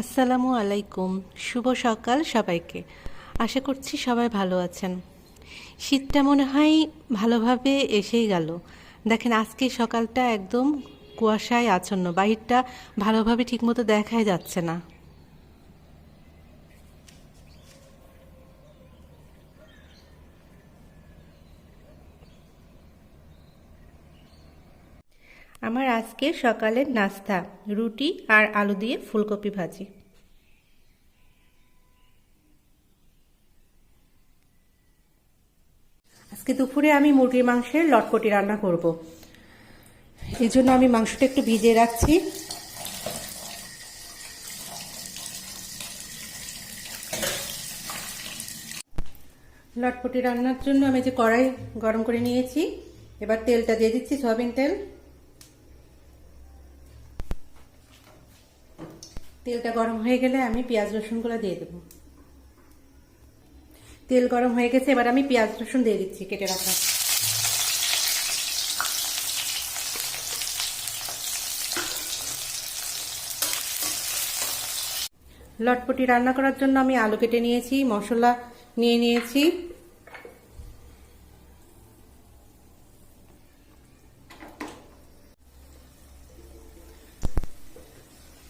আসসালামু আলাইকুম। শুভ সকাল সবাইকে। আশা করছি সবাই ভালো আছেন। শীতটা মনে হয় ভালোভাবে এসেই গেল। দেখেন, আজকে সকালটা একদম কুয়াশায় আচ্ছন্ন। বাহিরটা ভালোভাবে ঠিকমতো দেখাই যাচ্ছে না। আমার আজকে সকালের নাস্তা, রুটি আর আলু দিয়ে ফুলকপি ভাজি। আজকে দুপুরে আমি মুরগির মাংসের লটকটি রান্না করব। এই জন্য আমি মাংসটা একটু ভিজিয়ে রাখছি। লটপটি রান্নার জন্য আমি যে কড়াই গরম করে নিয়েছি, এবার তেলটা দিয়ে দিচ্ছি সয়াবিন তেল। তেলটা গরম হয়ে গেলে আমি পেঁয়াজ রসুনগুলো দিয়ে দেবো। তেল গরম হয়ে গেছে, এবার আমি পেঁয়াজ রসুন দিয়ে দিচ্ছি কেটে রাখা। লটপটি রান্না করার জন্য আমি আলু কেটে নিয়েছি, মশলা নিয়ে নিয়েছি।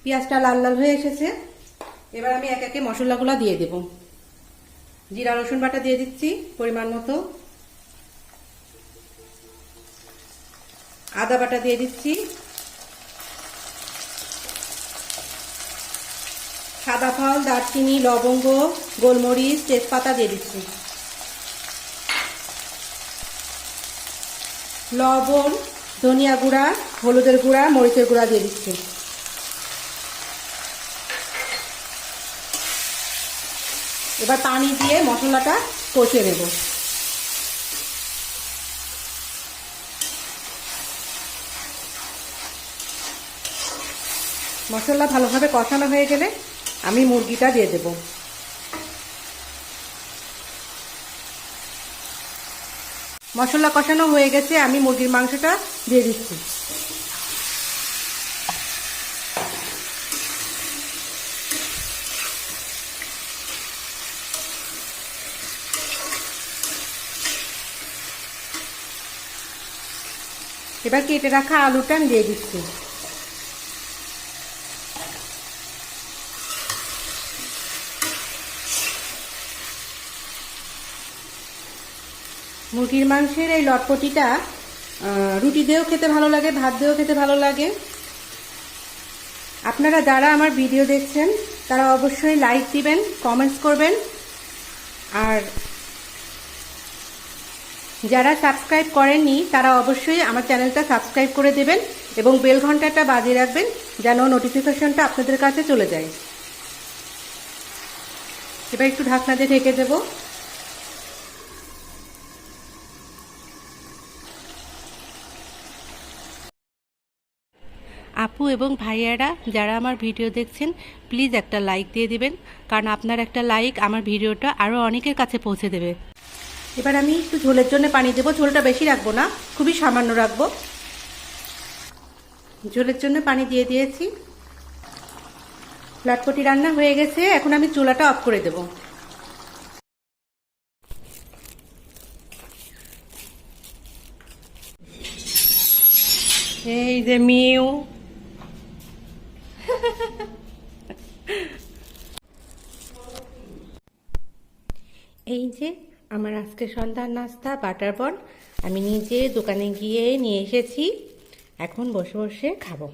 পেঁয়াজটা লাল লাল হয়ে এসেছে। এবার আমি এক একে মশলাগুলো দিয়ে দেব। জিরা, রসুন বাটা দিয়ে দিচ্ছি পরিমাণ মতো। আদা বাটা দিয়ে দিচ্ছি। সাদা ফল, দারচিনি, লবঙ্গ, গোলমরিচ, তেজপাতা দিয়ে দিচ্ছি। লবণ, ধনিয়া গুঁড়া, হলুদের গুঁড়া, মরিচের গুঁড়া দিয়ে দিচ্ছি। এবার পানি দিয়ে মশলাটা কষে নেব। মশলা ভালোভাবে কষানো হয়ে গেলে আমি মুরগিটা দিয়ে দেব। মশলা কষানো হয়ে গেছে, আমি মুরগির মাংসটা দিয়ে দিচ্ছি। এবার কেটে রাখা আলুটা আমি দিয়ে দিচ্ছি। মুরগির মাংসের এই লটপটিটা রুটি দিয়েও খেতে ভালো লাগে, ভাত দিয়েও খেতে ভালো লাগে। আপনারা যারা আমার ভিডিও দেখছেন, তারা অবশ্যই লাইক দিবেন কমেন্টস করবেন। আর যারা সাবস্ক্রাইব করেননি, তারা অবশ্যই আমার চ্যানেলটা সাবস্ক্রাইব করে দেবেন এবং বেল ঘন্টাটা বাজিয়ে রাখবেন যেন নোটিফিকেশনটা আপনাদের কাছে চলে যায়। এবার একটু ঢাকনা দিয়ে ঢেকে দেব। আপু এবং ভাইয়ারা, যারা আমার ভিডিও দেখছেন প্লিজ একটা লাইক দিয়ে দিবেন। কারণ আপনার একটা লাইক আমার ভিডিওটা আরও অনেকের কাছে পৌঁছে দেবে। এবার আমি একটু ঝোলের জন্য পানি দেবো। ঝোলটা বেশি রাখব না, খুবই সামান্য রাখব। ঝোলের জন্য পানি দিয়ে দিয়েছি। লাটপটি রান্না হয়ে গেছে, এখন আমি চুলাটা অফ করে দেব। এই যে মিউ। এই যে আমার আজকে সন্ধ্যার নাস্তা, বাটার বন। আমি নিজে দোকানে গিয়ে নিয়ে এসেছি। এখন বসে বসে খাব।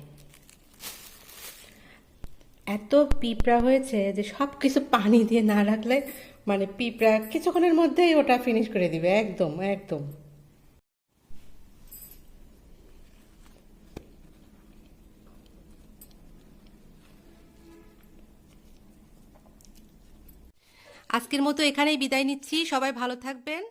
এত পিঁপড়া হয়েছে যে সব কিছু পানি দিয়ে না রাখলে মানে পিঁপড়া কিছুক্ষণের মধ্যেই ওটা ফিনিশ করে দিবে। একদম একদম। আজকের মতো এখানেই বিদায় নিচ্ছি। সবাই ভালো থাকবেন।